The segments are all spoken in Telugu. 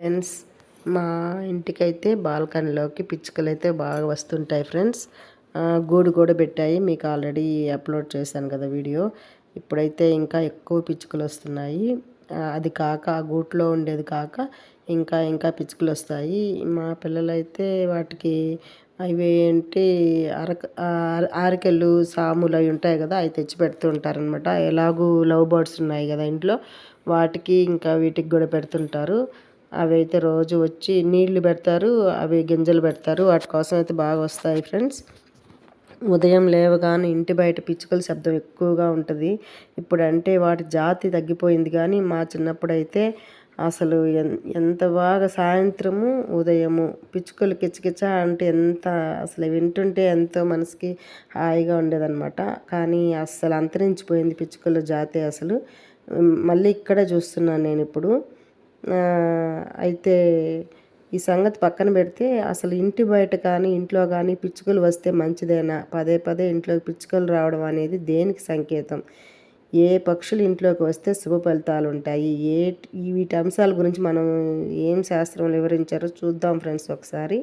ఫ్రెండ్స్ మా ఇంటికైతే బాల్కనీలోకి పిచ్చుకలు అయితే బాగా వస్తుంటాయి ఫ్రెండ్స్. గూడు కూడా పెట్టాయి. మీకు ఆల్రెడీ అప్లోడ్ చేశాను కదా వీడియో. ఇప్పుడైతే ఇంకా ఎక్కువ పిచ్చుకలు వస్తున్నాయి. అది కాక ఆ గూట్లో ఉండేది కాక ఇంకా ఇంకా పిచ్చుకలు వస్తాయి. మా పిల్లలైతే వాటికి అవి ఏంటి అరక ఆరికెళ్ళు సాములు అవి ఉంటాయి కదా అవి తెచ్చి పెడుతూ ఉంటారనమాట ఎలాగూ లవ్ బర్డ్స్ ఉన్నాయి కదా ఇంట్లో వాటికి ఇంకా వీటికి కూడా పెడుతుంటారు. అవి అయితే రోజు వచ్చి నీళ్ళు పెడతారు అవి గింజలు పెడతారు. వాటి కోసం అయితే బాగా వస్తాయి ఫ్రెండ్స్. ఉదయం లేవగానే ఇంటి బయట పిచ్చుకల శబ్దం ఎక్కువగా ఉంటుంది. ఇప్పుడంటే వాటి జాతి తగ్గిపోయింది కానీ మా చిన్నప్పుడు అయితే అసలు ఎన్ ఎంత బాగా సాయంత్రము ఉదయము పిచ్చుకలు కిచకిచ అంటే ఎంత అసలు వింటుంటే ఎంతో మనసుకి హాయిగా ఉండేదన్నమాట. కానీ అస్సలు అంతరించిపోయింది పిచ్చుకల జాతి అసలు. మళ్ళీ ఇక్కడే చూస్తున్నాను నేను ఇప్పుడు. అయితే ఈ సంగతి పక్కన పెడితే అసలు ఇంటి బయట కానీ ఇంట్లో కానీ పిచ్చుకలు వస్తే మంచిదేనా? పదే పదే ఇంట్లోకి పిచ్చుకలు రావడం అనేది దేనికి సంకేతం? ఏ పక్షులు ఇంట్లోకి వస్తే శుభ ఫలితాలు ఉంటాయి? ఏ వీటి అంశాల గురించి మనం ఏం శాస్త్రం వివరించారో చూద్దాం ఫ్రెండ్స్ ఒకసారి.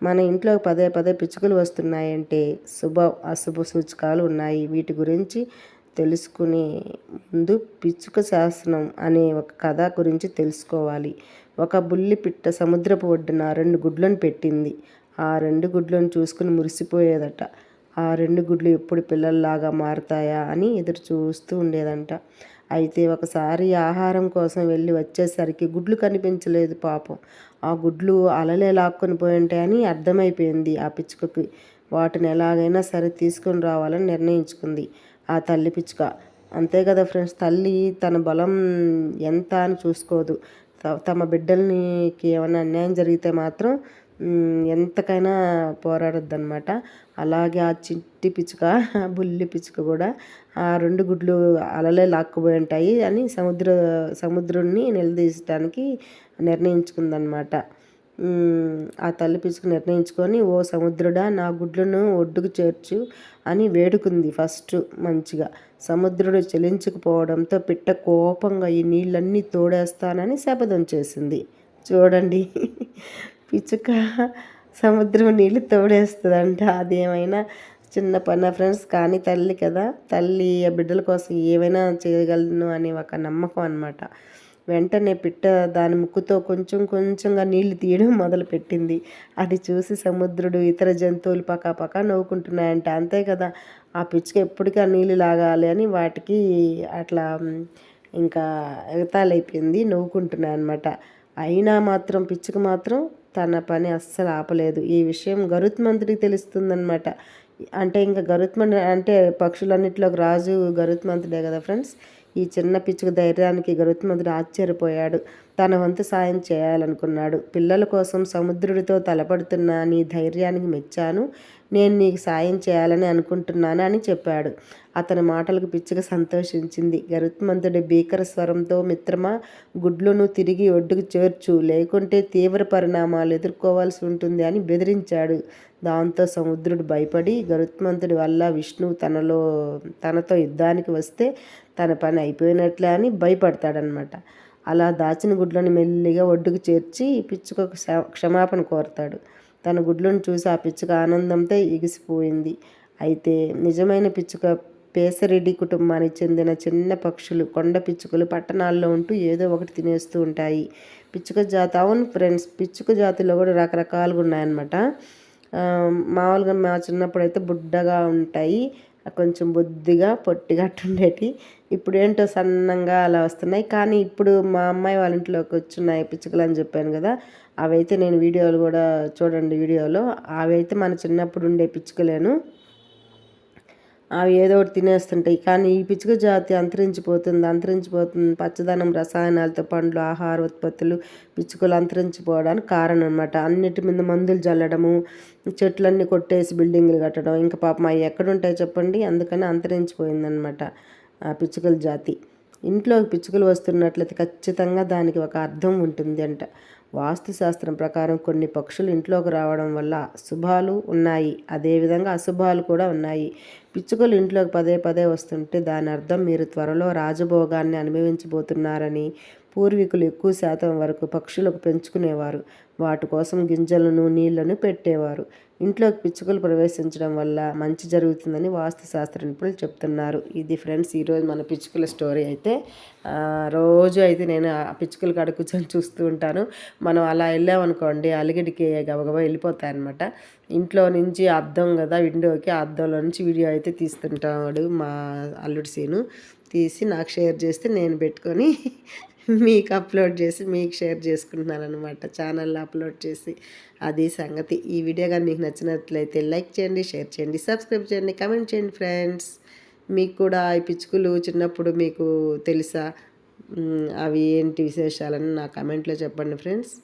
మన ఇంట్లో పదే పదే పిచ్చుకలు వస్తున్నాయంటే శుభ అశుభ సూచకాలు ఉన్నాయి. వీటి గురించి తెలుసుకునే ముందు పిచ్చుక శాసనం అనే ఒక కథ గురించి తెలుసుకోవాలి. ఒక బుల్లి పిట్ట సముద్రపు ఒడ్డున రెండు గుడ్లను పెట్టింది. ఆ రెండు గుడ్లను చూసుకుని మురిసిపోయేదట. ఆ రెండు గుడ్లు ఎప్పుడు పిల్లల్లాగా మారుతాయా అని ఎదురు చూస్తూ ఉండేదంట. అయితే ఒకసారి ఆహారం కోసం వెళ్ళి వచ్చేసరికి గుడ్లు కనిపించలేదు పాపం. ఆ గుడ్లు అలలే లాక్కొని పోయి ఉంటాయని అర్థమైపోయింది ఆ పిచ్చుకకి. వాటిని ఎలాగైనా సరే తీసుకొని రావాలని నిర్ణయించుకుంది. ఆ తల్లి పిచ్చుక. అంతే కదా ఫ్రెండ్స్ తల్లి తన బలం ఎంత అని చూసుకోదు. తమ బిడ్డలకి ఏమైనా అన్యాయం జరిగితే మాత్రం ఎంతకైనా పోరాడద్దు అనమాట అలాగే ఆ చిట్టి పిచ్చుక బుల్లి పిచ్చుక కూడా ఆ రెండు గుడ్లు అలలే లాక్కుపోయి ఉంటాయి అని సముద్ర సముద్రుణ్ణి నిలదీయడానికి నిర్ణయించుకుందనమాట ఆ తల్లి పిచ్చుక నిర్ణయించుకొని ఓ సముద్రుడా నా గుడ్లను ఒడ్డుకు చేర్చు అని వేడుకుంది ఫస్ట్ మంచిగా. సముద్రుడు చెలించకపోవడంతో పిట్ట కోపంగా ఈ నీళ్ళన్నీ తోడేస్తానని శపథం చేసింది. చూడండి పిచ్చుక సముద్రం నీళ్ళు తోడేస్తుందంట. అదేమైనా చిన్న పన్న ఫ్రెండ్స్ కానీ తల్లి కదా. తల్లి ఆ బిడ్డల కోసం ఏమైనా చేయగలను అనే ఒక నమ్మకం అనమాట వెంటనే పిట్ట దాని ముక్కుతో కొంచెం కొంచెంగా నీళ్ళు తీయడం మొదలుపెట్టింది. అది చూసి సముద్రుడు ఇతర జంతువులు పక్క పక్క నవ్వుకుంటున్నాయంట. అంతే కదా ఆ పిచ్చుక ఎప్పటికీ ఆ నీళ్ళు లాగాలి అని వాటికి అట్లా ఇంకా ఎగతాలైపోయింది నవ్వుకుంటున్నాయి అనమాట అయినా మాత్రం పిచ్చుక మాత్రం తన పని అస్సలు ఆపలేదు. ఈ విషయం గరుత్మంతుడికి తెలుస్తుందనమాట అంటే ఇంకా గరుత్మంతుడు అంటే పక్షులన్నింటిలోకి రాజు గరుత్మంతుడే కదా ఫ్రెండ్స్? ఈ చిన్న పిచ్చుకు ధైర్యానికి గరుత్మంతుడు ఆశ్చర్యపోయాడు. తన వంతు సాయం చేయాలనుకున్నాడు. పిల్లల కోసం సముద్రుడితో తలపడుతున్న నీ ధైర్యానికి మెచ్చాను. నేను నీకు సాయం చేయాలని అనుకుంటున్నాను అని చెప్పాడు. అతని మాటలకు పిచ్చుక సంతోషించింది. గరుత్మంతుడి భీకర స్వరంతో మిత్రమా గుడ్లను తిరిగి ఒడ్డుకు చేర్చు. లేకుంటే తీవ్ర పరిణామాలు ఎదుర్కోవాల్సి ఉంటుంది అని బెదిరించాడు. దాంతో సముద్రుడు భయపడి గరుత్మంతుడి వల్ల విష్ణువు తనలో తనతో యుద్ధానికి వస్తే తన పని అయిపోయినట్లే అని భయపడతాడనమాట అలా దాచిన గుడ్లను మెల్లిగా ఒడ్డుకు చేర్చి పిచ్చుకకు క్షమాపణ కోరతాడు. తన గుడ్లను చూసి ఆ పిచ్చుక ఆనందంతో ఎగిసిపోయింది. అయితే నిజమైన పిచ్చుక పేసరెడ్డి కుటుంబానికి చెందిన చిన్న పక్షులు కొండ పిచ్చుకలు పట్టణాల్లో ఉంటూ ఏదో ఒకటి తినేస్తూ ఉంటాయి. పిచ్చుక జాతి అవును ఫ్రెండ్స్ పిచ్చుక జాతిలో కూడా రకరకాలుగా ఉన్నాయన్నమాట. మామూలుగా మా చిన్నప్పుడు అయితే బుడ్డగా ఉంటాయి. కొంచెం బొద్దిగా పొట్టిగా ఉండేటి ఇప్పుడు ఏంటో సన్నంగా అలా వస్తున్నాయి. కానీ ఇప్పుడు మా అమ్మాయి వాళ్ళ ఇంట్లోకి వచ్చున్నాయి పిచ్చుకలు అని చెప్పాను కదా అవైతే నేను వీడియోలు కూడా చూడండి వీడియోలో. అవైతే మన చిన్నప్పుడు ఉండే పిచ్చుకలేను. అవి ఏదో ఒకటి తినేస్తుంటాయి. కానీ ఈ పిచ్చుక జాతి అంతరించిపోతుంది అంతరించిపోతుంది. పచ్చదనం రసాయనాలతో పండ్లు ఆహార ఉత్పత్తులు పిచ్చుకలు అంతరించిపోవడానికి కారణం అనమాట అన్నిటి మీద మందులు చల్లడము చెట్లన్నీ కొట్టేసి బిల్డింగ్లు కట్టడం ఇంకా పాపం అవి ఎక్కడుంటాయి చెప్పండి. అందుకని అంతరించిపోయిందనమాట ఆ పిచ్చుకల జాతి. ఇంట్లోకి పిచ్చుకలు వస్తున్నట్లయితే ఖచ్చితంగా దానికి ఒక అర్థం ఉంటుంది అంట. వాస్తు శాస్త్రం ప్రకారం కొన్ని పక్షులు ఇంట్లోకి రావడం వల్ల శుభాలు ఉన్నాయి. అదేవిధంగా అశుభాలు కూడా ఉన్నాయి. పిచ్చుకలు ఇంట్లోకి పదే పదే వస్తుంటే దాని అర్థం మీరు త్వరలో రాజభోగాన్ని అనుభవించబోతున్నారని పూర్వీకులు ఎక్కువ శాతం వరకు పక్షులకు పెంచుకునేవారు. వాటి కోసం గింజలను నీళ్ళను పెట్టేవారు. ఇంట్లోకి పిచ్చుకలు ప్రవేశించడం వల్ల మంచి జరుగుతుందని వాస్తు శాస్త్ర నిపుణులు చెప్తున్నారు. ఇది ఫ్రెండ్స్ ఈరోజు మన పిచ్చుకల స్టోరీ అయితే రోజు అయితే నేను ఆ పిచ్చుకల కాడ కూర్చొని చూస్తూ ఉంటాను. మనం అలా వెళ్ళామనుకోండి అలిగడికి గబగబా వెళ్ళిపోతాయి అనమాట ఇంట్లో నుంచి అద్దం కదా విండోకి అద్దంలో నుంచి వీడియో అయితే తీస్తుంటాడు మా అల్లుడి సీను. తీసి నాకు షేర్ చేస్తే నేను పెట్టుకొని మీకు అప్లోడ్ చేసి మీకు షేర్ చేసుకుంటున్నాను అనమాట ఛానల్లో అప్లోడ్ చేసి అది సంగతి. ఈ వీడియో కానీ మీకు నచ్చినట్లయితే లైక్ చేయండి షేర్ చేయండి సబ్స్క్రైబ్ చేయండి కమెంట్ చేయండి ఫ్రెండ్స్. మీకు కూడా ఈ పిచ్చుకలు చిన్నప్పుడు మీకు తెలుసా? అవి ఏంటి విశేషాలని నా కమెంట్లో చెప్పండి ఫ్రెండ్స్.